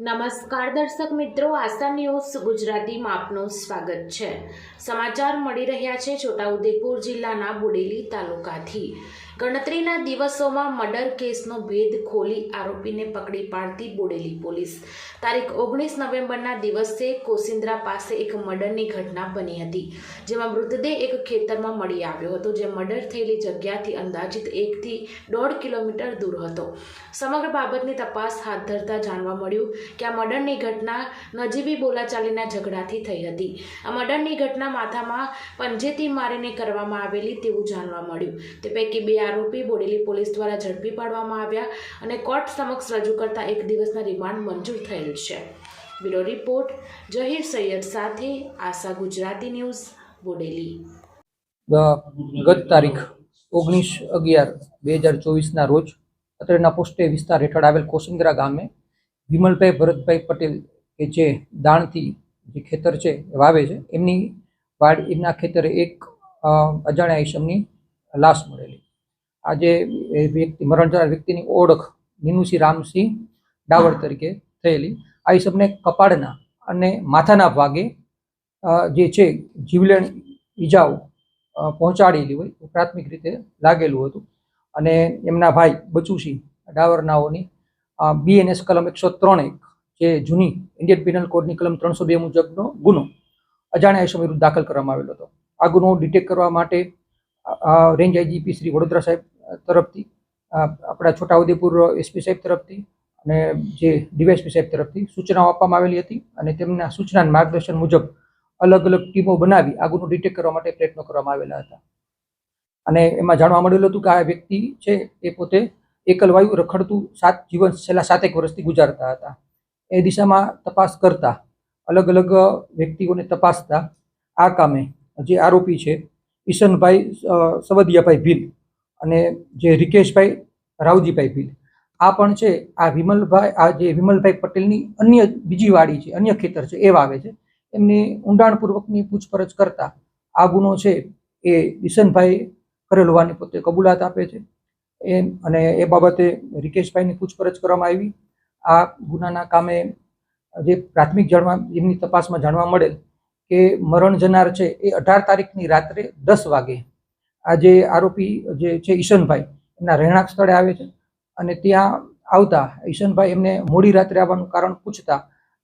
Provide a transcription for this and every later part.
નમસ્કાર દર્શક મિત્રો, આશા ન્યૂઝ ગુજરાતીમાં આપનું સ્વાગત છે. સમાચાર મળી રહ્યા છે છોટાઉદેપુર જિલ્લાના બોડેલી તાલુકાથી. ગણતરીના દિવસોમાં મર્ડર કેસનો ભેદ ખોલી આરોપીને પકડી પાડતી બોડેલી પોલીસ. તારીખ ઓગણીસ નવેમ્બરના દિવસે કોસિન્દ્રા પાસે એક મર્ડરની ઘટના બની હતી, જેમાં મૃતદેહ એક ખેતરમાં મળી આવ્યો હતો, જે મર્ડર થયેલી જગ્યાથી અંદાજિત એકથી દોઢ કિલોમીટર દૂર હતો. સમગ્ર બાબતની તપાસ હાથ ધરતા જાણવા મળ્યું કે આ મર્ડરની ઘટના નજીવી બોલાચાલીના ઝઘડાથી થઈ હતી. આ મર્ડરની ઘટના માથામાં પંજેથી મારીને કરવામાં આવેલી તેવું જાણવા મળ્યું. તે પૈકી બે આરોપી બોડેલી પોલીસ દ્વારા ઝડપી પાડવામાં આવ્યા અને કોર્ટ સમક્ષ રજૂ કરતા એક દિવસના રિમાન્ડ મંજૂર થયેલ છે. બ્યુરો રિપોર્ટ, જહીર સૈયદ સાથે આશા ગુજરાતી ન્યૂઝ, બોડેલી. ગત તારીખ ઓગણીસ અગિયાર બે હજાર ચોવીસના રોજ અત્રેના પોસ્ટે વિસ્તાર હેઠળ આવેલ કોસિંદ્રા ગામે વિમલભાઈ ભરતભાઈ પટેલ કે જે દાણથી જે ખેતર છે વાવે છે, એમની વાડ, એમના ખેતરે એક અજાણ્યા ઈસમની લાશ મળેલી. આ જે એ વ્યક્તિ મરણ જનાર વ્યક્તિની ઓળખ નિનુસિંહ રામસિંહ ડાવર તરીકે થયેલી. આ હિસાબને કપાળના અને માથાના ભાગે જે છે, જીવલેણ ઈજાઓ પહોંચાડેલી હોય પ્રાથમિક રીતે લાગેલું હતું. અને એમના ભાઈ બચુસિંહ ડાવરનાઓની બીએનએસ કલમ એકસો ત્રણ એક જે જૂની ઇન્ડિયન પિનલ કોડની કલમ ત્રણસો બે મુજબનો ગુનો અજાણ્યા ઇસમ વિરુદ્ધ દાખલ કરવામાં આવેલો હતો. આ ગુનો ડિટેક્ટ કરવા માટે રેન્જ આઈજીપી શ્રી વડોદરા સાહેબ તરફથી આપણા છોટાઉદેપુર એસપી સાહેબ તરફથી અને જે ડીવાયએસપી સાહેબ તરફથી સૂચનાઓ આપવામાં આવેલી હતી અને તેમના સૂચના માર્ગદર્શન મુજબ અલગ અલગ ટીમો બનાવી આગળનું ડિટેક્ટ કરવા માટે પ્રયત્નો કરવામાં આવેલા હતા. અને એમાં જાણવા મળેલું હતું કે આ વ્યક્તિ છે એ પોતે એકલવાયુ રખડતું સાત જીવન છેલ્લા સાતેક વર્ષથી ગુજારતા હતા. એ દિશામાં તપાસ કરતા અલગ અલગ વ્યક્તિઓને તપાસતા આ કામે જે આરોપી છે, ઈશનભાઈ સવદિયાભાઈ ભીલ અને જે રિકેશભાઈ રાવજીભાઈ ભીલ, આ પણ છે, આ વિમલભાઈ, આ જે વિમલભાઈ પટેલની અન્ય બીજી વાડી છે, અન્ય ખેતર છે, એ વાવે છે. એમની ઊંડાણપૂર્વકની પૂછપરછ કરતા આ ગુનો છે, એ ઈશનભાઈ કરેલ હોવાની પોતે કબૂલાત આપે છે. એમ, અને એ બાબતે રિકેશભાઈની પૂછપરછ કરવામાં આવી. આ ગુનાના કામે જે પ્રાથમિક જાણવા, એમની તપાસમાં જાણવા મળેલ કે મરણ જનાર છે, એ અઢાર તારીખની રાત્રે દસ વાગે આ જે આરોપી જે છે ઈશનભાઈ, એમના રહેણાંક સ્થળે આવે છે અને ત્યાં આવતા ઈશનભાઈ એમને મોડી રાત્રે આવવાનું કારણ પૂછતા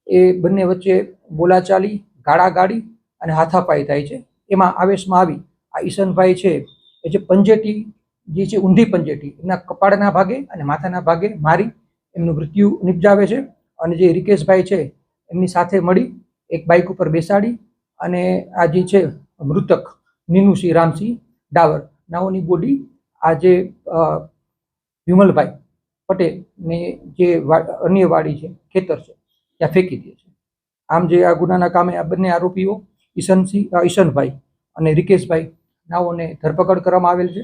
એ બંને વચ્ચે બોલાચાલી, ગાળાગાળી અને હાથાપાઈ થાય છે. એમાં આવેશમાં આવી આ ઈશનભાઈ છે એ જે પંજેટી, જે છે ઊંધી પંજેટી, એમના કપાળના ભાગે અને માથાના ભાગે મારી એમનું મૃત્યુ નિપજાવે છે અને જે રિકેશભાઈ છે એમની સાથે મળી એક બાઇક ઉપર બેસાડી અને આ જે છે મૃતક નીનુસિંહ રામસિંહ ડાવર નાઓની બોડી આજે વિમલભાઈ પટેલની જે અન્ય વાડી છે, ખેતર છે, ત્યાં ફેંકી દે છે. આમ જે આ ગુનાના કામે આ બંને આરોપીઓ ઈશનસિંહ ઈશનભાઈ અને રિકેશભાઈ નાઓને ધરપકડ કરવામાં આવેલ છે.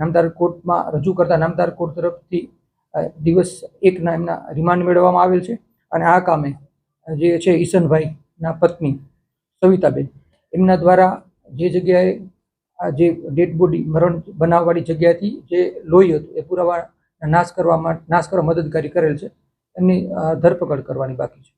નામદાર કોર્ટમાં રજૂ કરતા નામદાર કોર્ટ તરફથી દિવસ એકના એમના રિમાન્ડ મેળવવામાં આવેલ છે. અને આ કામે જે છે ઈશનભાઈના પત્ની સવિતાબેન, એમના દ્વારા જે જગ્યાએ આ જે ડેડ બોડી મરણ બનાવવાળી જગ્યાથી જે લોહી હતું, એ પુરાવા નાશ કરવામાં નાશ કરવા મદદગારી કરેલ છે. એમની ધરપકડ કરવાની બાકી છે.